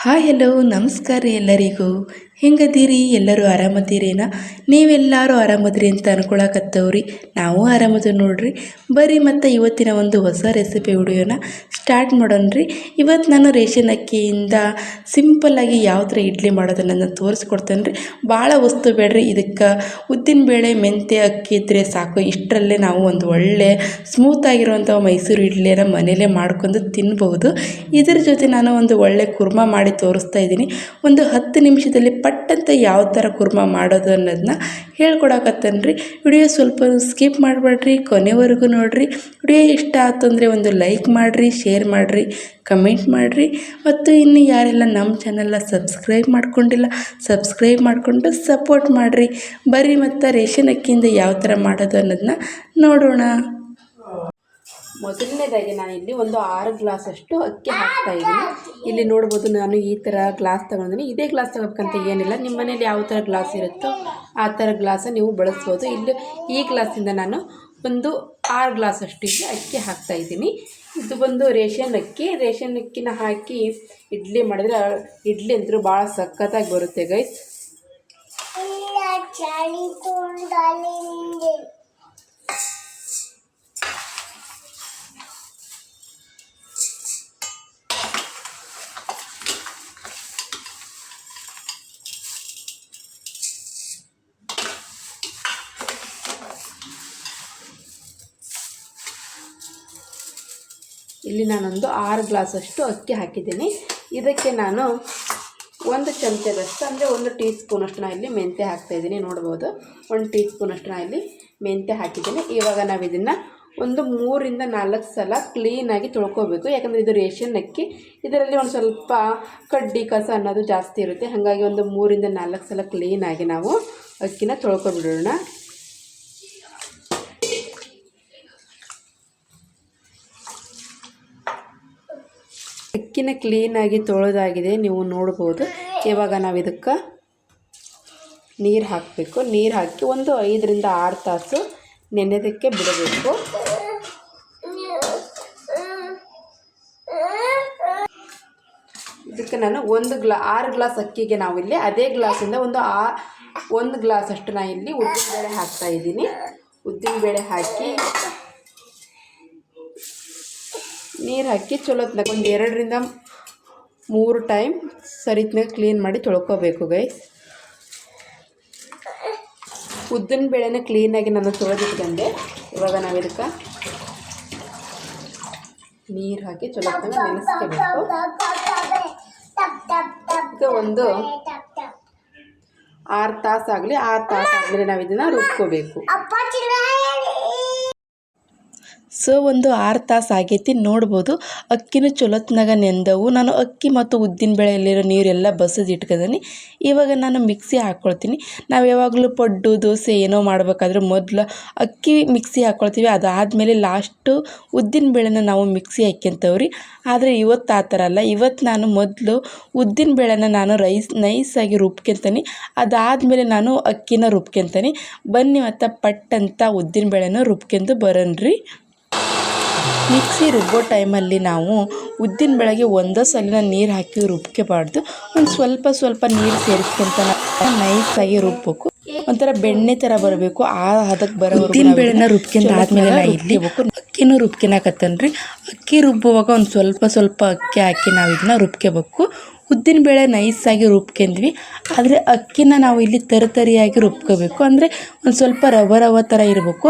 Hi hello ನಮಸ್ಕಾರ ಎಲ್ಲರಿಗೂ. ಹೆಂಗದೀರಿ? ಎಲ್ಲರೂ ಆರಾಮದ್ದೀರೇನ ನೀವೆಲ್ಲರೂ ಆರಾಮದ್ರಿ ಅಂತ ಅನ್ಕೊಳಕತ್ತವ್ರಿ. ನಾವು ಆರಾಮದ ನೋಡ್ರಿ. ಬರ್ರಿ ಮತ್ತು ಇವತ್ತಿನ ಒಂದು ಹೊಸ ರೆಸಿಪಿ ವಿಡಿಯೋನ ಸ್ಟಾರ್ಟ್ ಮಾಡೋಣ ಇವತ್ತು ನಾನು ರೇಷನ್ ಅಕ್ಕಿಯಿಂದ ಸಿಂಪಲ್ಲಾಗಿ ಯಾವ ಥರ ಇಡ್ಲಿ ಮಾಡೋದನ್ನು ತೋರಿಸ್ಕೊಡ್ತೇನೆ ರೀ ಭಾಳ ವಸ್ತು ಬೇಡ್ರಿ. ಇದಕ್ಕೆ ಉದ್ದಿನಬೇಳೆ ಮೆಂತ್ಯ, ಅಕ್ಕಿ ಇದ್ದರೆ ಸಾಕು. ಇಷ್ಟರಲ್ಲೇ ನಾವು ಒಂದು ಒಳ್ಳೆ ಸ್ಮೂತ್ ಆಗಿರುವಂಥ ಮೈಸೂರು ಇಡ್ಲಿಯನ್ನು ಮನೆಯಲ್ಲೇ ಮಾಡ್ಕೊಂಡು ತಿನ್ಬೋದು ಇದರ ಜೊತೆ ನಾನು ಒಂದು ಒಳ್ಳೆ ಕುರ್ಮಾ ಮಾಡಿ ತೋರಿಸ್ತಾ ಇದ್ದೀನಿ. ಒಂದು ಹತ್ತು ನಿಮಿಷದಲ್ಲಿ ಪಟ್ಟಂತ ಯಾವ ಥರ ಕುರ್ಮ ಮಾಡೋದು ಅನ್ನೋದನ್ನ ಹೇಳ್ಕೊಡಕತ್ತೇನೆ ರೀ ವಿಡಿಯೋ ಸ್ವಲ್ಪ ಸ್ಕಿಪ್ ಮಾಡಬೇಡ್ರಿ, ಕೊನೆವರೆಗೂ ನೋಡಿರಿ. ವಿಡಿಯೋ ಇಷ್ಟ ಆಯ್ತು ಅಂದರೆ ಒಂದು ಲೈಕ್ ಮಾಡಿರಿ, ಶೇರ್ ಮಾಡಿರಿ, ಕಮೆಂಟ್ ಮಾಡಿರಿ. ಮತ್ತು ಇನ್ನು ಯಾರೆಲ್ಲ ನಮ್ಮ ಚಾನಲ್ನ ಸಬ್ಸ್ಕ್ರೈಬ್ ಮಾಡ್ಕೊಂಡಿಲ್ಲ, ಸಬ್ಸ್ಕ್ರೈಬ್ ಮಾಡಿಕೊಂಡು ಸಪೋರ್ಟ್ ಮಾಡಿರಿ. ಬರ್ರಿ ಮತ್ತು ರೇಷನ್ ಅಕ್ಕಿಯಿಂದ ಯಾವ ಥರ ಮಾಡೋದು ಅನ್ನೋದನ್ನ ನೋಡೋಣ. ಮೊದಲನೇದಾಗಿ ನಾನು ಇಲ್ಲಿ ಒಂದು ಆರು ಗ್ಲಾಸಷ್ಟು ಅಕ್ಕಿ ಹಾಕ್ತಾ ಇದ್ದೀನಿ. ಇಲ್ಲಿ ನೋಡ್ಬೋದು ನಾನು ಈ ಥರ ಗ್ಲಾಸ್ ತೊಗೊಂಡಿದ್ದೀನಿ. ಇದೇ ಗ್ಲಾಸ್ ತಗೋಬೇಕಂತ ಏನಿಲ್ಲ. ನಿಮ್ಮ ಮನೇಲಿ ಯಾವ ಥರ ಗ್ಲಾಸ್ ಇರುತ್ತೋ ಆ ಥರ ಗ್ಲಾಸ ನೀವು ಬಳಸ್ಬೋದು. ಇಲ್ಲಿ ಈ ಗ್ಲಾಸಿಂದ ನಾನು ಒಂದು ಆರು ಗ್ಲಾಸಷ್ಟು ಇಲ್ಲಿ ಅಕ್ಕಿ ಹಾಕ್ತಾ ಇದ್ದೀನಿ. ಇದು ಬಂದು ರೇಷನ್ ಅಕ್ಕಿ. ರೇಷನ್ ಅಕ್ಕಿನ ಹಾಕಿ ಇಡ್ಲಿ ಮಾಡಿದ್ರೆ ಇಡ್ಲಿ ಅಂತೂ ಭಾಳ ಸಖತ್ತಾಗಿ ಬರುತ್ತೆ ಗೈಸ್ ಇಲ್ಲಿ ನಾನೊಂದು ಆರು ಗ್ಲಾಸಷ್ಟು ಅಕ್ಕಿ ಹಾಕಿದ್ದೀನಿ. ಇದಕ್ಕೆ ನಾನು ಒಂದು ಚಮಚದಷ್ಟು, ಅಂದರೆ ಒಂದು ಟೀ ಸ್ಪೂನಷ್ಟು ನಾನು ಇಲ್ಲಿ ಮೆಂತ್ಯ ಹಾಕ್ತಾಯಿದ್ದೀನಿ ನೋಡ್ಬೋದು, ಒಂದು ಟೀ ಸ್ಪೂನಷ್ಟು ನಾನು ಇಲ್ಲಿ ಮೆಂತ್ಯ ಹಾಕಿದ್ದೀನಿ. ಇವಾಗ ನಾವು ಇದನ್ನು ಒಂದು ಮೂರಿಂದ ನಾಲ್ಕು ಸಲ ಕ್ಲೀನಾಗಿ ತೊಳ್ಕೊಬೇಕು. ಯಾಕಂದರೆ ಇದು ರೇಷನ್ ಅಕ್ಕಿ. ಇದರಲ್ಲಿ ಒಂದು ಸ್ವಲ್ಪ ಕಡ್ಡಿ ಕಸ ಅನ್ನೋದು ಜಾಸ್ತಿ ಇರುತ್ತೆ. ಹಾಗಾಗಿ ಒಂದು ಮೂರಿಂದ ನಾಲ್ಕು ಸಲ ಕ್ಲೀನಾಗಿ ನಾವು ಅಕ್ಕಿನ ತೊಳ್ಕೊಬಿಡೋಣ. ಅಕ್ಕಿನ ಕ್ಲೀನಾಗಿ ತೊಳೆದಾಗಿದೆ, ನೀವು ನೋಡ್ಬೋದು. ಇವಾಗ ನಾವು ಇದಕ್ಕೆ ನೀರು ಹಾಕಬೇಕು. ನೀರು ಹಾಕಿ ಒಂದು ಐದರಿಂದ ಆರು ತಾಸು ನೆನೆದಕ್ಕೆ ಬಿಡಬೇಕು. ಇದಕ್ಕೆ ನಾನು ಒಂದು ಗ್ಲಾ, ಆರು ಗ್ಲಾಸ್ ಅಕ್ಕಿಗೆ ನಾವಿಲ್ಲಿ ಅದೇ ಗ್ಲಾಸಿಂದ ಒಂದು ಆ, ಒಂದು ಗ್ಲಾಸ್ ಅಷ್ಟು ನಾನು ಇಲ್ಲಿ ಉದ್ದಿನಬೇಳೆ ಹಾಕ್ತಾ ಇದ್ದೀನಿ. ಉದ್ದಿನಬೇಳೆ ಹಾಕಿ ನೀರು ಹಾಕಿ ಚಲೋತ್ನಾಗ ಒಂದು ಎರಡರಿಂದ ಮೂರು ಟೈಮ್ ಸರಿತ್ನಾಗ ಕ್ಲೀನ್ ಮಾಡಿ ತೊಳ್ಕೊಬೇಕು ಗೈಸ್ ಉದ್ದಿನ ಬೇಳೆನ ಕ್ಲೀನಾಗಿ ನಾನು ತೊಳೆದಿಟ್ಕೊಂಡೆ ಇವಾಗ ನಾವು ಇದಕ್ಕೆ ನೀರು ಹಾಕಿ ಚಲೋತ್ನಾಗ ನೆನೆಸ್ಕೋಬೇಕು. ಇದಕ್ಕೆ ಒಂದು ಆರು ತಾಸಾಗಲಿ ಆರು ತಾಸು ಆದಮೇಲೆ ನಾವು ಇದನ್ನು ರುಬ್ಕೋಬೇಕು. ಸೊ ಒಂದು ಆರು ತಾಸು ಆಗೈತಿ, ನೋಡ್ಬೋದು. ಅಕ್ಕಿನೂ ಚಲೋತ್ನಾಗ ನೆಂದವು. ನಾನು ಅಕ್ಕಿ ಮತ್ತು ಉದ್ದಿನ ಬೇಳೆಯಲ್ಲಿರೋ ನೀರೆಲ್ಲ ಬಸದು ಇಟ್ಕೊಂಡೀನಿ ಇವಾಗ ನಾನು ಮಿಕ್ಸಿ ಹಾಕ್ಕೊಳ್ತೀನಿ ನಾವು ಯಾವಾಗಲೂ ಪಡ್ಡು, ದೋಸೆ ಏನೋ ಮಾಡಬೇಕಾದ್ರೆ ಮೊದಲು ಅಕ್ಕಿ ಮಿಕ್ಸಿ ಹಾಕ್ಕೊಳ್ತೀವಿ ಅದಾದಮೇಲೆ ಲಾಸ್ಟು ಉದ್ದಿನ ಬೇಳೆನ ನಾವು ಮಿಕ್ಸಿ ಹಾಕ್ಯಂತವ್ರಿ. ಆದರೆ ಇವತ್ತು ಆ ಥರ ಅಲ್ಲ. ಇವತ್ತು ನಾನು ಮೊದಲು ಉದ್ದಿನ ಬೇಳೆನ ನಾನು ರೈಸ್ ನೈಸಾಗಿ ರುಬ್ಕೊಂತೀನಿ ಅದಾದಮೇಲೆ ನಾನು ಅಕ್ಕಿನ ರುಬ್ಕೊಂತೀನಿ ಬನ್ನಿ ಮತ್ತು ಪಟ್ಟಂತ ಉದ್ದಿನ ಬೇಳೆನ ರುಬ್ಕೊಂಡು ಬರೋಣ್ರಿ. ಮಿಕ್ಸಿ ರುಬ್ಬೋ ಟೈಮಲ್ಲಿ ನಾವು ಉದ್ದಿನ ಬೆಳಗ್ಗೆ ಒಂದೇ ಸಲಿನ ನೀರು ಹಾಕಿ ರುಬ್ಕೋಬಾರ್ದು ಒಂದು ಸ್ವಲ್ಪ ಸ್ವಲ್ಪ ನೀರು ಸೇರಿಸ್ಕೊಂತ ನೈಸಾಗಿ ರುಬ್ಬೇಕು. ಒಂಥರ ಬೆಣ್ಣೆ ಥರ ಬರಬೇಕು ಆ ಹದಕ್ಕೆ ಬರೋ ಉದ್ದಿನ ಬೇಳೆನ ರುಬ್ಕೊಂಡು ಆದಮೇಲೆ ನಾ ಇಲ್ಲಿ ಅಕ್ಕಿನೂ ರುಬ್ಕೊಳಕತ್ತನ್ರಿ ಅಕ್ಕಿ ರುಬ್ಬುವಾಗ ಒಂದು ಸ್ವಲ್ಪ ಸ್ವಲ್ಪ ಅಕ್ಕಿ ಹಾಕಿ ನಾವು ಇದನ್ನ ರುಬ್ಕೋಬೇಕು ಉದ್ದಿನ ಬೇಳೆ ನೈಸಾಗಿ ರುಬ್ಕೊಂಡ್ವಿ. ಆದರೆ ಅಕ್ಕಿನ ನಾವು ಇಲ್ಲಿ ತರಿತರಿಯಾಗಿ ರುಬ್ಕೋಬೇಕು. ಅಂದರೆ ಒಂದು ಸ್ವಲ್ಪ ರವ ರವ ಥರ ಇರಬೇಕು.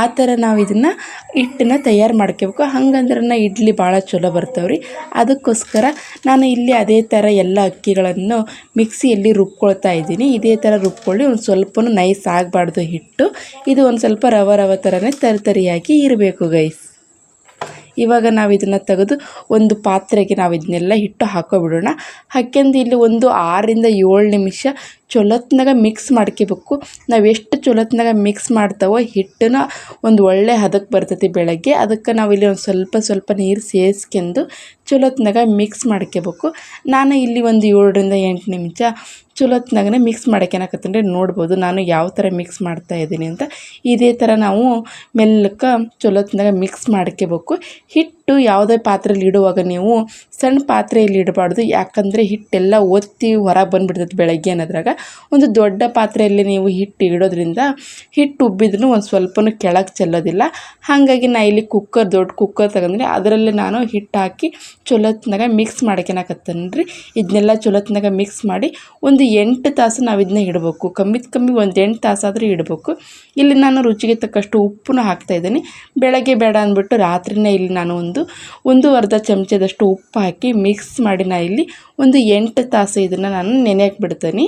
ಆ ಥರ ನಾವು ಇದನ್ನು ಹಿಟ್ಟನ್ನ ತಯಾರು ಮಾಡ್ಕೋಬೇಕು. ಹಂಗಂದ್ರೆ ಇಡ್ಲಿ ಭಾಳ ಚಲೋ ಬರ್ತಾವ್ರಿ. ಅದಕ್ಕೋಸ್ಕರ ನಾನು ಇಲ್ಲಿ ಅದೇ ಥರ ಎಲ್ಲ ಅಕ್ಕಿಗಳನ್ನು ಮಿಕ್ಸಿಯಲ್ಲಿ ರುಬ್ಕೊಳ್ತಾ ಇದ್ದೀನಿ. ಇದೇ ಥರ ರುಬ್ಕೊಳ್ಳಿ, ಒಂದು ಸ್ವಲ್ಪನೂ ನೈಸ್ ಆಗಬಾರ್ದು ಹಿಟ್ಟು. ಇದು ಒಂದು ಸ್ವಲ್ಪ ರವ ರವ ಥರನೇ ತರಿತರಿಯಾಗಿ ಇರಬೇಕು ಗೈಸ್ ಇವಾಗ ನಾವು ಇದನ್ನು ತೆಗೆದು ಒಂದು ಪಾತ್ರೆಗೆ ನಾವು ಇದನ್ನೆಲ್ಲ ಹಿಟ್ಟು ಹಾಕೋಬಿಡೋಣ. ಹಾಕ್ಯಂದು ಇಲ್ಲಿ ಒಂದು ಆರರಿಂದ ಏಳು ನಿಮಿಷ ಚೊಲೋತ್ನಾಗ ಮಿಕ್ಸ್ ಮಾಡ್ಕೋಬೇಕು. ನಾವು ಎಷ್ಟು ಚೊಲೊತ್ನಾಗ ಮಿಕ್ಸ್ ಮಾಡ್ತೇವೋ ಹಿಟ್ಟನ್ನ ಒಂದು ಒಳ್ಳೆ ಹದಕ್ಕೆ ಬರ್ತೈತಿ ಬೆಳಗ್ಗೆ. ಅದಕ್ಕೆ ನಾವು ಇಲ್ಲಿ ಒಂದು ಸ್ವಲ್ಪ ಸ್ವಲ್ಪ ನೀರು ಸೇರಿಸ್ಕೊಂಡು ಚೊಲೊತ್ನಾಗ ಮಿಕ್ಸ್ ಮಾಡ್ಕೋಬೇಕು. ನಾನು ಇಲ್ಲಿ ಒಂದು ಏಳರಿಂದ ಎಂಟು ನಿಮಿಷ ಚೊಲೋತ್ನಾಗನೇ ಮಿಕ್ಸ್ ಮಾಡ್ಕೊಳಕತ್ತೀನಿ ರೀ ನೋಡ್ಬೋದು ನಾನು ಯಾವ ಥರ ಮಿಕ್ಸ್ ಮಾಡ್ತಾ ಇದ್ದೀನಿ ಅಂತ. ಇದೇ ಥರ ನಾವು ಮೆಲ್ಲಕ್ಕೆ ಚೊಲೊತ್ನಾಗ ಮಿಕ್ಸ್ ಮಾಡ್ಕೋಬೇಕು. ಹಿಟ್ಟು ಯಾವುದೇ ಪಾತ್ರೆಯಲ್ಲಿ ಇಡುವಾಗ ನೀವು ಸಣ್ಣ ಪಾತ್ರೆಯಲ್ಲಿ ಇಡಬಾರ್ದು. ಯಾಕಂದರೆ ಹಿಟ್ಟೆಲ್ಲ ಒತ್ತಿ ಹೊರಗೆ ಬಂದುಬಿಡ್ತೈತೆ ಬೆಳಗ್ಗೆ ಅನ್ನೋದ್ರಾಗ. ಒಂದು ದೊಡ್ಡ ಪಾತ್ರೆಯಲ್ಲಿ ನೀವು ಹಿಟ್ಟು ಇಡೋದ್ರಿಂದ ಹಿಟ್ಟು ಉಬ್ಬಿದ್ರೂ ಒಂದು ಸ್ವಲ್ಪನೂ ಕೆಳಗೆ ಚೆಲ್ಲೋದಿಲ್ಲ. ಹಾಗಾಗಿ ನಾ ಇಲ್ಲಿ ಕುಕ್ಕರ್ ದೊಡ್ಡ ಕುಕ್ಕರ್ ತಗೊಂಡ್ರೆ ಅದರಲ್ಲಿ ನಾನು ಹಿಟ್ಟು ಹಾಕಿ ಚೊಲೋತ್ನಾಗ ಮಿಕ್ಸ್ ಮಾಡ್ಕೊಳಕತ್ತೇನೆ ರೀ ಇದನ್ನೆಲ್ಲ ಚೊಲೋತ್ನಾಗ ಮಿಕ್ಸ್ ಮಾಡಿ ಒಂದು ಎಂಟು ತಾಸು ನಾವು ಇದನ್ನ ಇಡಬೇಕು. ಕಮ್ಮಿ ಕಮ್ಮಿ ಒಂದು ಎಂಟು ತಾಸಾದರೂ ಇಡಬೇಕು. ಇಲ್ಲಿ ನಾನು ರುಚಿಗೆ ತಕ್ಕಷ್ಟು ಉಪ್ಪನ್ನು ಹಾಕ್ತಾಯಿದ್ದೀನಿ ಬೆಳಗ್ಗೆ ಬೇಡ ಅಂದ್ಬಿಟ್ಟು ರಾತ್ರಿನೇ ಇಲ್ಲಿ ನಾನು ಒಂದು ಒಂದು ಅರ್ಧ ಚಮಚದಷ್ಟು ಉಪ್ಪು ಹಾಕಿ ಮಿಕ್ಸ್ ಮಾಡಿ ನಾ ಇಲ್ಲಿ ಒಂದು ಎಂಟು ತಾಸು ಇದನ್ನು ನಾನು ನೆನೆಯಕ್ಕೆ ಬಿಡ್ತೀನಿ.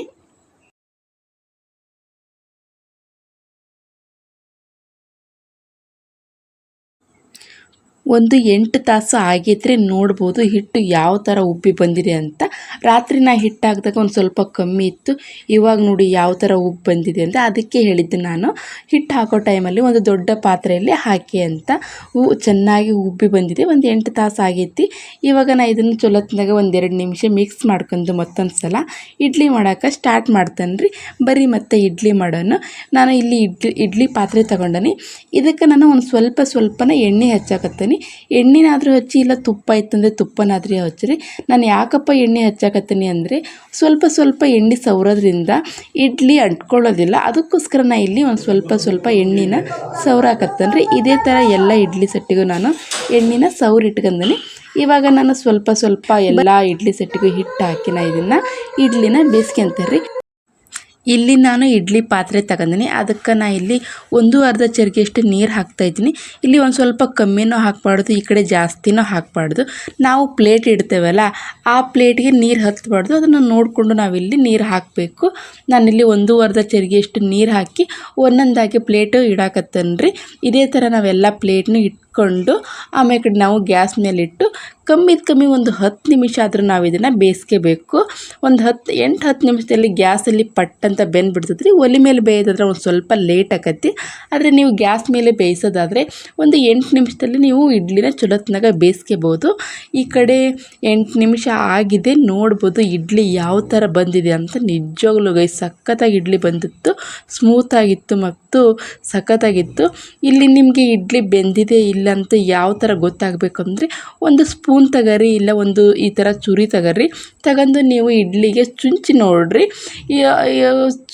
ಒಂದು ಎಂಟು ತಾಸು ಆಗಿದ್ರೆ ನೋಡ್ಬೋದು ಹಿಟ್ಟು ಯಾವ ಥರ ಉಬ್ಬಿ ಬಂದಿದೆ ಅಂತ. ರಾತ್ರಿ ನಾ ಹಿಟ್ಟು ಒಂದು ಸ್ವಲ್ಪ ಕಮ್ಮಿ ಇತ್ತು. ಇವಾಗ ನೋಡಿ ಯಾವ ಥರ ಉಬ್ಬಿ ಬಂದಿದೆ ಅಂತ ಅದಕ್ಕೆ ಹೇಳಿದ್ದು ನಾನು. ಹಿಟ್ಟು ಹಾಕೋ ಟೈಮಲ್ಲಿ ಒಂದು ದೊಡ್ಡ ಪಾತ್ರೆಯಲ್ಲಿ ಹಾಕಿ ಅಂತ. ಹೂ ಚೆನ್ನಾಗಿ ಉಬ್ಬಿ ಬಂದಿದೆ. ಒಂದು ಎಂಟು ತಾಸು ಆಗೈತಿ. ಇವಾಗ ನಾ ಇದನ್ನು ಚೊಲೋತ್ನಾಗ ಒಂದೆರಡು ನಿಮಿಷ ಮಿಕ್ಸ್ ಮಾಡ್ಕೊಂಡು ಮತ್ತೊಂದು ಸಲ ಇಡ್ಲಿ ಮಾಡೋಕೆ ಸ್ಟಾರ್ಟ್ ಮಾಡ್ತೇನೆ ರೀ. ಬರೀ ಮತ್ತೆ ಇಡ್ಲಿ ಮಾಡೋಣ. ನಾನು ಇಲ್ಲಿ ಇಡ್ಲಿ ಇಡ್ಲಿ ಪಾತ್ರೆ ತಗೊಂಡನಿ. ಇದಕ್ಕೆ ನಾನು ಒಂದು ಸ್ವಲ್ಪ ಸ್ವಲ್ಪನ ಎಣ್ಣೆ ಹಚ್ಚಾಕತ್ತೀನಿ. ಎಣ್ಣೆನಾದರೂ ಹಚ್ಚಿ ಇಲ್ಲ ತುಪ್ಪ ಇತ್ತಂದರೆ ತುಪ್ಪನಾದ್ರೂ ಹಚ್ಚಿರಿ. ನಾನು ಯಾಕಪ್ಪ ಎಣ್ಣೆ ಹಚ್ಚಾಕತ್ತೀನಿ ಅಂದರೆ ಸ್ವಲ್ಪ ಸ್ವಲ್ಪ ಎಣ್ಣೆ ಸವರೋದ್ರಿಂದ ಇಡ್ಲಿ ಅಂಟ್ಕೊಳ್ಳೋದಿಲ್ಲ. ಅದಕ್ಕೋಸ್ಕರ ನಾನು ಇಲ್ಲಿ ಒಂದು ಸ್ವಲ್ಪ ಸ್ವಲ್ಪ ಎಣ್ಣೆನ ಸವರಾಕತ್ತೇನೆ ರೀ ಇದೇ ಥರ ಎಲ್ಲ ಇಡ್ಲಿ ಸೆಟ್ಟಿಗೂ ನಾನು ಎಣ್ಣೆನ ಸವ್ರು ಇಟ್ಕೊಂಡೀನಿ ಇವಾಗ ನಾನು ಸ್ವಲ್ಪ ಸ್ವಲ್ಪ ಎಲ್ಲ ಇಡ್ಲಿ ಸೆಟ್ಟಿಗೂ ಹಿಟ್ಟು ಹಾಕಿ ನಾ ಇದನ್ನು ಇಡ್ಲಿನ ಬೇಯಿಸ್ಕೊಂತಾರೆ ಇಲ್ಲಿ ನಾನು ಇಡ್ಲಿ ಪಾತ್ರೆ ತಗೊಂಡಿನಿ. ಅದಕ್ಕೆ ನಾ ಇಲ್ಲಿ ಒಂದು ಅರ್ಧ ಚರಿಗೆಯಷ್ಟು ನೀರು ಹಾಕ್ತಾಯಿದ್ದೀನಿ ಇಲ್ಲಿ ಒಂದು ಸ್ವಲ್ಪ ಕಮ್ಮಿನೂ ಹಾಕಬಾರ್ದು, ಈ ಕಡೆ ಜಾಸ್ತಿನೂ ಹಾಕಬಾರ್ದು. ನಾವು ಪ್ಲೇಟ್ ಇಡ್ತೇವಲ್ಲ, ಆ ಪ್ಲೇಟ್ಗೆ ನೀರು ಹತ್ತಬಾರ್ದು ಅದನ್ನು ನೋಡಿಕೊಂಡು ನಾವಿಲ್ಲಿ ನೀರು ಹಾಕಬೇಕು. ನಾನಿಲ್ಲಿ ಒಂದು ಅರ್ಧ ಚರಿಗೆಯಷ್ಟು ನೀರು ಹಾಕಿ ಒಂದೊಂದಾಗಿ ಪ್ಲೇಟು ಇಡಾಕತ್ತೇನೆ ರೀ ಇದೇ ಥರ ನಾವೆಲ್ಲ ಪ್ಲೇಟ್ನು ಇಟ್ಕೊಂಡು ಆಮೇಲೆ ಕಡೆ ನಾವು ಗ್ಯಾಸ್ ಮೇಲಿಟ್ಟು ಕಮ್ಮಿದ ಕಮ್ಮಿ ಒಂದು ಹತ್ತು ನಿಮಿಷ ಆದರೂ ನಾವು ಇದನ್ನು ಬೇಯಿಸ್ಕೋಬೇಕು. ಒಂದು ಹತ್ತು, ಎಂಟು, ಹತ್ತು ನಿಮಿಷದಲ್ಲಿ ಗ್ಯಾಸಲ್ಲಿ ಪಟ್ ಅಂತ ಬೆಂದ್ಬಿಡ್ತದೆ ರೀ ಒಲೆ ಮೇಲೆ ಬೇಯೋದಾದ್ರೆ ಒಂದು ಸ್ವಲ್ಪ ಲೇಟ್ ಆಕತಿ. ಆದರೆ ನೀವು ಗ್ಯಾಸ್ ಮೇಲೆ ಬೇಯಿಸೋದಾದರೆ ಒಂದು ಎಂಟು ನಿಮಿಷದಲ್ಲಿ ನೀವು ಇಡ್ಲಿನ ಚಲೋತ್ನಾಗ ಬೇಯಿಸ್ಕೋಬೋದು. ಈ ಕಡೆ ಎಂಟು ನಿಮಿಷ ಆಗಿದೆ. ನೋಡ್ಬೋದು ಇಡ್ಲಿ ಯಾವ ಥರ ಬಂದಿದೆ ಅಂತ. ನಿಜವಾಗ್ಲೂ ಗೈ ಸಖತ್ತಾಗಿ ಇಡ್ಲಿ ಬಂದಿತ್ತು. ಸ್ಮೂತಾಗಿತ್ತು ಮತ್ತು ಸಖತ್ತಾಗಿತ್ತು. ಇಲ್ಲಿ ನಿಮಗೆ ಇಡ್ಲಿ ಬೆಂದಿದೆ ಇಲ್ಲ ಅಂತ ಯಾವ ಥರ ಗೊತ್ತಾಗಬೇಕಂದ್ರೆ ಒಂದು ಸ್ಪೂನ್ ತಗರಿ ಇಲ್ಲ ಒಂದು ಈ ಥರ ಚೂರಿ ತಗರಿ ತಗೊಂಡು ನೀವು ಇಡ್ಲಿಗೆ ಚುಂಚಿ ನೋಡ್ರಿ.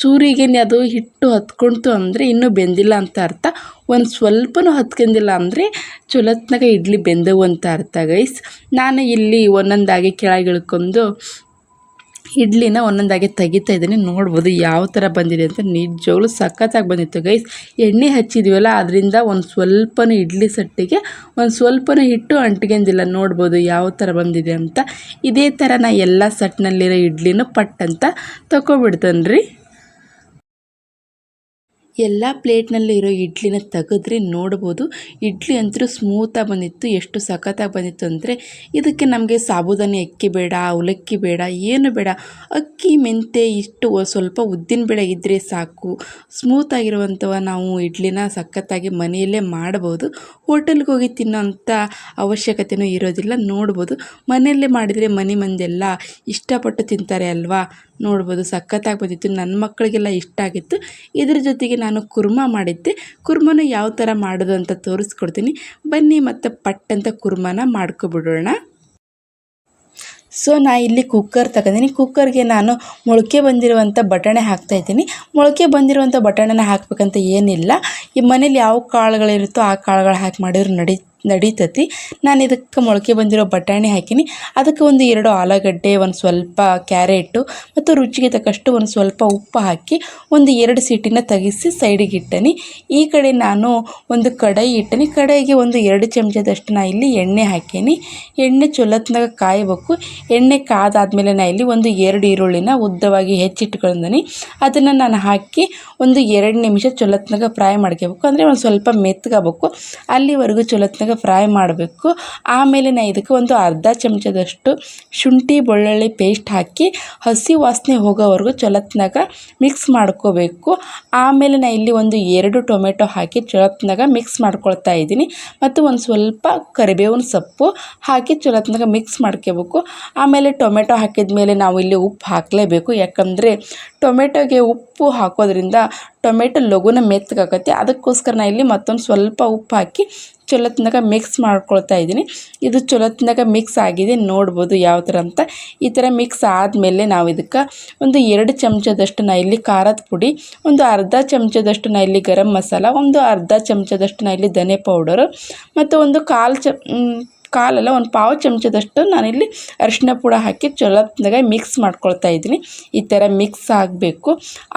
ಚೂರಿಗೆ ಅದು ಹಿಟ್ಟು ಹತ್ಕೊಳ್ತು ಅಂದರೆ ಇನ್ನೂ ಬೆಂದಿಲ್ಲ ಅಂತ ಅರ್ಥ. ಒಂದು ಸ್ವಲ್ಪನೂ ಹತ್ಕೊಂಡಿಲ್ಲ ಅಂದರೆ ಚೊಲತ್ನಾಗ ಇಡ್ಲಿ ಬೆಂದವು ಅಂತ ಅರ್ಥ ಗೈಸ್. ನಾನು ಇಲ್ಲಿ ಒಂದೊಂದಾಗಿ ಕೆಳಗೆ ಇಳ್ಕೊಂಡು ಇಡ್ಲಿನ ಒಂದೊಂದಾಗಿ ತೆಗಿತಾ ಇದ್ದೀನಿ. ನೋಡ್ಬೋದು ಯಾವ ಥರ ಬಂದಿದೆ ಅಂತ. ನಿಜವಾಗ್ಲೂ ಸಖತ್ತಾಗಿ ಬಂದಿತ್ತು ಗೈಸ್ ಎಣ್ಣೆ ಹಚ್ಚಿದ್ವಲ್ಲ, ಅದರಿಂದ ಒಂದು ಸ್ವಲ್ಪನೂ ಇಡ್ಲಿ ಸಟ್ಟಿಗೆ ಒಂದು ಸ್ವಲ್ಪನೂ ಹಿಟ್ಟು ಅಂಟ್ಕೊಂಡಿಲ್ಲ ನೋಡ್ಬೋದು ಯಾವ ಥರ ಬಂದಿದೆ ಅಂತ. ಇದೇ ಥರ ನಾ ಎಲ್ಲ ಸಟ್ನಲ್ಲಿರೋ ಇಡ್ಲಿನೂ ಪಟ್ಟಂತ ತಗೊಬಿಡ್ತೇನೆ ರೀ ಎಲ್ಲ ಪ್ಲೇಟ್ನಲ್ಲಿರೋ ಇಡ್ಲಿನ ತೆಗೆದ್ರೆ ನೋಡ್ಬೋದು. ಇಡ್ಲಿ ಅಂತೂ ಸ್ಮೂತಾಗಿ ಬಂದಿತ್ತು, ಎಷ್ಟು ಸಖತ್ತಾಗಿ ಬಂದಿತ್ತು ಅಂದರೆ ಇದಕ್ಕೆ ನಮಗೆ ಸಾಬುದಾನಿ ಅಕ್ಕಿ ಬೇಡ, ಅವಲಕ್ಕಿ ಬೇಡ, ಏನು ಬೇಡ. ಅಕ್ಕಿ ಮೆಂತೆ ಇಷ್ಟು ಸ್ವಲ್ಪ ಉದ್ದಿನ ಬೇಳೆ ಇದ್ದರೆ ಸಾಕು. ಸ್ಮೂತಾಗಿರುವಂಥವ ನಾವು ಇಡ್ಲಿನ ಸಖತ್ತಾಗಿ ಮನೆಯಲ್ಲೇ ಮಾಡ್ಬೋದು. ಹೋಟೆಲ್ಗೆ ಹೋಗಿ ತಿನ್ನೋಂಥ ಅವಶ್ಯಕತೆಯೂ ಇರೋದಿಲ್ಲ, ನೋಡ್ಬೋದು. ಮನೆಯಲ್ಲೇ ಮಾಡಿದರೆ ಮನೆ ಮಂದೆಲ್ಲ ಇಷ್ಟಪಟ್ಟು ತಿಂತಾರೆ ಅಲ್ವಾ? ನೋಡ್ಬೋದು ಸಖತ್ತಾಗಿ ಬಂದಿತ್ತು ನನ್ನ ಮಕ್ಕಳಿಗೆಲ್ಲ ಇಷ್ಟ ಆಗಿತ್ತು. ಇದ್ರ ಜೊತೆಗೆ ನಾನು ಕುರ್ಮ ಮಾಡಿದ್ದೆ. ಕುರ್ಮನ ಯಾವ ಥರ ಮಾಡೋದು ಅಂತ ತೋರಿಸ್ಕೊಡ್ತೀನಿ. ಬನ್ನಿ, ಮತ್ತು ಪಟ್ ಅಂತ ಕುರ್ಮನ ಮಾಡ್ಕೊಬಿಡೋಣ. ಸೊ ನಾ ಇಲ್ಲಿ ಕುಕ್ಕರ್ ತಗೊಂಡಿನಿ. ಕುಕ್ಕರ್ಗೆ ನಾನು ಮೊಳಕೆ ಬಂದಿರುವಂಥ ಬಟಾಣೆ ಹಾಕ್ತಾಯಿದ್ದೀನಿ ಮೊಳಕೆ ಬಂದಿರುವಂಥ ಬಟಾಣೆನ ಹಾಕಬೇಕಂತ ಏನಿಲ್ಲ. ಈ ಮನೇಲಿ ಯಾವ ಕಾಳುಗಳಿರುತ್ತೋ ಆ ಕಾಳುಗಳು ಹಾಕಿ ಮಾಡಿದ್ರು ನಡಿ ನಡೀತತಿ. ನಾನು ಇದಕ್ಕೆ ಮೊಳಕೆ ಬಂದಿರೋ ಬಟಾಣಿ ಹಾಕೀನಿ. ಅದಕ್ಕೆ ಒಂದು ಎರಡು ಆಲೂಗಡ್ಡೆ, ಒಂದು ಸ್ವಲ್ಪ ಕ್ಯಾರೆಟು ಮತ್ತು ರುಚಿಗೆ ತಕ್ಕಷ್ಟು ಒಂದು ಸ್ವಲ್ಪ ಉಪ್ಪು ಹಾಕಿ ಒಂದು ಎರಡು ಸೀಟಿನ ತೆಗೆಸಿ ಸೈಡಿಗೆ ಇಟ್ಟನಿ. ಈ ಕಡೆ ನಾನು ಒಂದು ಕಡಾಯಿ ಇಟ್ಟನಿ. ಕಡಾಯಿಗೆ ಒಂದು ಎರಡು ಚಮಚದಷ್ಟು ನಾ ಇಲ್ಲಿ ಎಣ್ಣೆ ಹಾಕೀನಿ. ಎಣ್ಣೆ ಚೊಲತ್ನಾಗ ಕಾಯಬೇಕು. ಎಣ್ಣೆ ಕಾದಾದ್ಮೇಲೆ ನಾ ಇಲ್ಲಿ ಒಂದು ಎರಡು ಈರುಳ್ಳಿನ ಉದ್ದವಾಗಿ ಹೆಚ್ಚಿಟ್ಕೊಂಡನಿ. ಅದನ್ನು ನಾನು ಹಾಕಿ ಒಂದು ಎರಡು ನಿಮಿಷ ಚೊಲತ್ನಾಗ ಫ್ರೈ ಮಾಡ್ಕೋಬೇಕು. ಅಂದರೆ ಒಂದು ಸ್ವಲ್ಪ ಮೆತ್ತಗಾಗಬೇಕು ಅಲ್ಲಿವರೆಗೂ ಚೊಲತ್ನಾಗ ಫ್ರೈ ಮಾಡಬೇಕು. ಆಮೇಲೆ ನಾ ಇದಕ್ಕೆ ಒಂದು ಅರ್ಧ ಚಮಚದಷ್ಟು ಶುಂಠಿ ಬೆಳ್ಳುಳ್ಳಿ ಪೇಸ್ಟ್ ಹಾಕಿ ಹಸಿ ವಾಸನೆ ಹೋಗೋವರೆಗೂ ಚೊಲತ್ನಾಗ ಮಿಕ್ಸ್ ಮಾಡ್ಕೋಬೇಕು. ಆಮೇಲೆ ನಾ ಇಲ್ಲಿ ಒಂದು ಎರಡು ಟೊಮೆಟೊ ಹಾಕಿ ಚೊಲತ್ನಾಗ ಮಿಕ್ಸ್ ಮಾಡ್ಕೊಳ್ತಾ ಇದ್ದೀನಿ. ಮತ್ತು ಒಂದು ಸ್ವಲ್ಪ ಕರಿಬೇವಿನ ಸೊಪ್ಪು ಹಾಕಿ ಚೊಲತ್ನಾಗ ಮಿಕ್ಸ್ ಮಾಡ್ಕೋಬೇಕು. ಆಮೇಲೆ ಟೊಮೆಟೊ ಹಾಕಿದ ಮೇಲೆ ನಾವು ಇಲ್ಲಿ ಉಪ್ಪು ಹಾಕಲೇಬೇಕು. ಯಾಕಂದರೆ ಟೊಮೆಟೊಗೆ ಉಪ್ಪು ಹಾಕೋದ್ರಿಂದ ಟೊಮೆಟೊ ಲಘುನ ಮೆತ್ತಗಾಗತ್ತೆ. ಅದಕ್ಕೋಸ್ಕರ ನಾ ಇಲ್ಲಿ ಮತ್ತೊಂದು ಸ್ವಲ್ಪ ಉಪ್ಪು ಹಾಕಿ ಚೊಲತ್ನಾಗ ಮಿಕ್ಸ್ ಮಾಡ್ಕೊಳ್ತಾ ಇದ್ದೀನಿ. ಇದು ಚೊಲತ್ನಾಗ ಮಿಕ್ಸ್ ಆಗಿದೆ, ನೋಡ್ಬೋದು ಯಾವ ಥರ ಅಂತ. ಈ ಥರ ಮಿಕ್ಸ್ ಆದಮೇಲೆ ನಾವು ಇದಕ್ಕೆ ಒಂದು ಎರಡು ಚಮಚದಷ್ಟು ನಾ ಇಲ್ಲಿ ಖಾರದ ಪುಡಿ, ಒಂದು ಅರ್ಧ ಚಮಚದಷ್ಟು ನಾ ಇಲ್ಲಿ ಗರಂ ಮಸಾಲ, ಒಂದು ಅರ್ಧ ಚಮಚದಷ್ಟು ನಾ ಇಲ್ಲಿ ಧನೆ ಪೌಡರು ಮತ್ತು ಒಂದು ಕಾಲು ಚ ಕಾಲಲ್ಲ ಒಂದು ಪಾವು ಚಮಚದಷ್ಟು ನಾನಿಲ್ಲಿ ಅರಿಶಿನ ಪುಡ ಹಾಕಿ ಚಲೋತ್ನಾಗ ಮಿಕ್ಸ್ ಮಾಡ್ಕೊಳ್ತಾ ಇದ್ದೀನಿ. ಈ ಥರ ಮಿಕ್ಸ್ ಆಗಬೇಕು.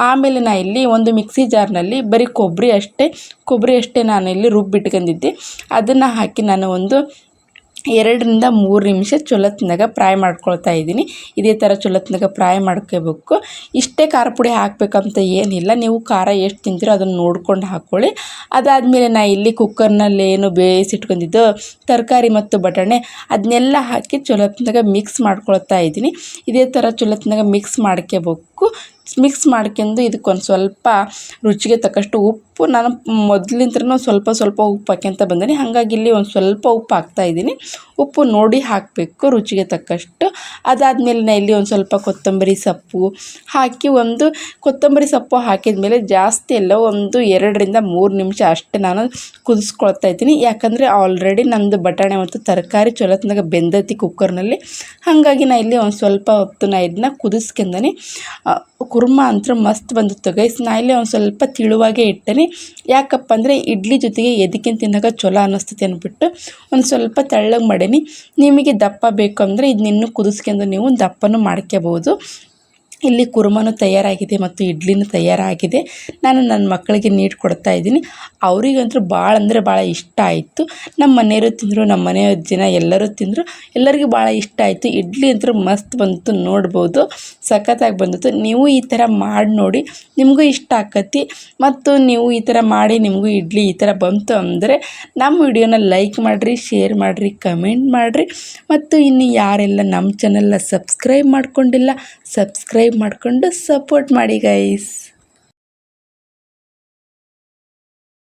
ಆಮೇಲೆ ನಾನು ಇಲ್ಲಿ ಒಂದು ಮಿಕ್ಸಿ ಜಾರ್ನಲ್ಲಿ ಬರೀ ಕೊಬ್ಬರಿ ಅಷ್ಟೇ ಕೊಬ್ಬರಿ ಅಷ್ಟೇ ನಾನಿಲ್ಲಿ ರುಬ್ಬಿಟ್ಕೊಂಡಿದ್ದೆ. ಅದನ್ನು ಹಾಕಿ ನಾನು ಒಂದು ಎರಡರಿಂದ ಮೂರು ನಿಮಿಷ ಚೊಲತ್ನಾಗ ಫ್ರೈ ಮಾಡ್ಕೊಳ್ತಾ ಇದ್ದೀನಿ. ಇದೇ ಥರ ಚೊಲತ್ನಾಗ ಫ್ರೈ ಮಾಡ್ಕೋಬೇಕು. ಇಷ್ಟೇ ಖಾರ ಪುಡಿ ಹಾಕಬೇಕಂತ ಏನಿಲ್ಲ. ನೀವು ಖಾರ ಎಷ್ಟು ತಿಂತೀರೋ ಅದನ್ನು ನೋಡ್ಕೊಂಡು ಹಾಕ್ಕೊಳ್ಳಿ ಅದಾದಮೇಲೆ ನಾ ಇಲ್ಲಿ ಕುಕ್ಕರ್ನಲ್ಲಿ ಏನು ಬೇಯಿಸಿಟ್ಕೊಂಡಿದ್ದು ತರಕಾರಿ ಮತ್ತು ಬಟಾಣೆ, ಅದನ್ನೆಲ್ಲ ಹಾಕಿ ಚೊಲತ್ನಾಗ ಮಿಕ್ಸ್ ಮಾಡ್ಕೊಳ್ತಾ ಇದ್ದೀನಿ. ಇದೇ ಥರ ಚೊಲತ್ನಾಗ ಮಿಕ್ಸ್ ಮಾಡ್ಕೋಬೇಕು. ಮಿಕ್ಸ್ ಮಾಡ್ಕೊಂಡು ಇದಕ್ಕೊಂದು ಸ್ವಲ್ಪ ರುಚಿಗೆ ತಕ್ಕಷ್ಟು ಉಪ್ಪು ನಾನು ಮೊದಲಿಂತ್ರನೂ ಸ್ವಲ್ಪ ಸ್ವಲ್ಪ ಉಪ್ಪು ಹಾಕ್ಯಂತ ಬಂದೀನಿ. ಹಾಗಾಗಿ ಇಲ್ಲಿ ಒಂದು ಸ್ವಲ್ಪ ಉಪ್ಪು ಹಾಕ್ತಾಯಿದ್ದೀನಿ ಉಪ್ಪು ನೋಡಿ ಹಾಕಬೇಕು ರುಚಿಗೆ ತಕ್ಕಷ್ಟು. ಅದಾದಮೇಲೆ ನಾ ಇಲ್ಲಿ ಒಂದು ಸ್ವಲ್ಪ ಕೊತ್ತಂಬರಿ ಸೊಪ್ಪು ಹಾಕಿ ಒಂದು ಕೊತ್ತಂಬರಿ ಸೊಪ್ಪು ಹಾಕಿದ ಮೇಲೆ ಜಾಸ್ತಿ ಎಲ್ಲ ಒಂದು ಎರಡರಿಂದ ಮೂರು ನಿಮಿಷ ಅಷ್ಟೇ ನಾನು ಕುದಿಸ್ಕೊಳ್ತಾ ಇದ್ದೀನಿ. ಯಾಕಂದರೆ ಆಲ್ರೆಡಿ ನಂದು ಬಟಾಣೆ ಮತ್ತು ತರಕಾರಿ ಚೊಲತ್ನಾಗ ಬೆಂದೈತಿ ಕುಕ್ಕರ್ನಲ್ಲಿ ಹಾಗಾಗಿ ನಾ ಇಲ್ಲಿ ಒಂದು ಸ್ವಲ್ಪ ಹೊತ್ತು ನಾ ಇದನ್ನ ಕುದಿಸ್ಕೊಂಡನಿ ಕುರ್ಮ ಅಂತೂ ಮಸ್ತ್ ಬಂದಿತ್ತು ಗೈಸ್. ನಾ ಇಲ್ಲಿ ಒಂದು ಸ್ವಲ್ಪ ತಿಳುವಾಗೆ ಇಟ್ಟೇನೆ. ಯಾಕಪ್ಪ ಅಂದರೆ ಇಡ್ಲಿ ಜೊತೆಗೆ ಎದಕ್ಕಿಂತ ತಿನ್ನೋಕೆ ಚಲೋ ಅನ್ನಿಸ್ತೈತಿ ಅಂದ್ಬಿಟ್ಟು ಒಂದು ಸ್ವಲ್ಪ ತೆಳ್ಳಗೆ ಮಾಡೀನಿ. ನಿಮಗೆ ದಪ್ಪ ಬೇಕು ಅಂದರೆ ಇದನ್ನ ಇನ್ನೂ ಕುದಿಸ್ಕೊಂಡು ನೀವು ದಪ್ಪನೂ ಮಾಡ್ಕೋಬೋದು ಇಲ್ಲಿ ಕುರ್ಮನೂ ತಯಾರಾಗಿದೆ ಮತ್ತು ಇಡ್ಲಿನೂ ತಯಾರಾಗಿದೆ. ನಾನು ನನ್ನ ಮಕ್ಕಳಿಗೆ ನೀಡಿ ಕೊಡ್ತಾ ಇದ್ದೀನಿ. ಅವರಿಗಂತೂ ಭಾಳ ಅಂದರೆ ಭಾಳ ಇಷ್ಟ ಆಯಿತು. ನಮ್ಮ ಮನೆಯವರು ತಿಂದರು, ನಮ್ಮ ಮನೆಯ ಜನ ಎಲ್ಲರೂ ತಿಂದರು. ಎಲ್ಲರಿಗೂ ಭಾಳ ಇಷ್ಟ ಆಯಿತು. ಇಡ್ಲಿ ಅಂತೂ ಮಸ್ತ್ ಬಂತು ನೋಡ್ಬೋದು. ಸಖತ್ತಾಗಿ ಬಂದಿತ್ತು. ನೀವು ಈ ಥರ ಮಾಡಿ ನೋಡಿ ನಿಮಗೂ ಇಷ್ಟ ಆಕತಿ. ಮತ್ತು ನೀವು ಈ ಥರ ಮಾಡಿ ನಿಮಗೂ ಇಡ್ಲಿ ಈ ಥರ ಬಂತು ಅಂದರೆ ನಮ್ಮ ವಿಡಿಯೋನ ಲೈಕ್ ಮಾಡಿರಿ, ಶೇರ್ ಮಾಡಿರಿ, ಕಮೆಂಟ್ ಮಾಡಿರಿ. ಮತ್ತು ಇನ್ನು ಯಾರೆಲ್ಲ ನಮ್ಮ ಚಾನಲ್ನ ಸಬ್ಸ್ಕ್ರೈಬ್ ಮಾಡ್ಕೊಂಡಿಲ್ಲ ಸಬ್ಸ್ಕ್ರೈಬ್ ಮಾಡಿಕೊಂಡು ಸಪೋರ್ಟ್ ಮಾಡಿ ಗೈಸ್